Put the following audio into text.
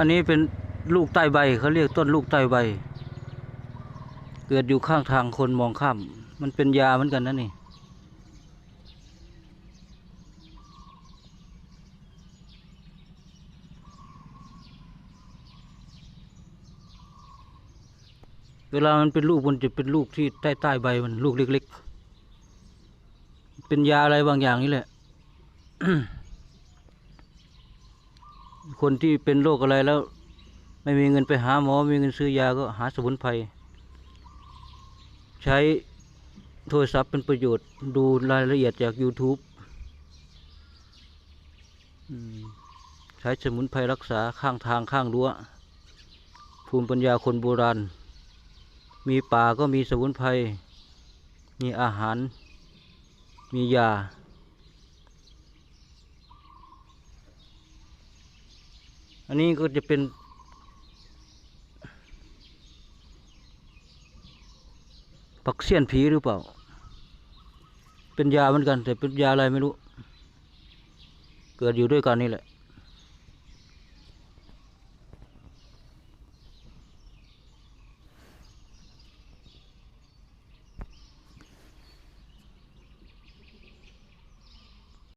อันนี้เป็นลูกใต้ใบเขาเรียกต้นลูกใต้ใบ เกิดอยู่ข้างทางคนมองข้าม มันเป็นยาเหมือนกันนะนี่เวลามันเป็นลูกมันจะเป็นลูกที่ใต้ใต้ใบมันลูกเล็ก ๆ เป็นยาอะไรบางอย่างนี่แหละ คนที่เป็นโรคอะไรแล้ว ไม่มีเงินไปหาหมอไม่มีเงินซื้อยาก็หาสมุนไพรใช้โทรศัพท์เป็นประโยชน์ดูรายละเอียดจาก YouTube ใช้สมุนไพรรักษาข้างทางข้างรั้ว ภูมิปัญญาคนโบราณ มีป่าก็มีสมุนไพร มีอาหาร มียา อันนี้ก็จะเป็นปักเสี้ยนผีหรือเปล่า เป็นยาเหมือนกัน แต่เป็นยาอะไรไม่รู้ เกิดอยู่ด้วยกันนี่แหละ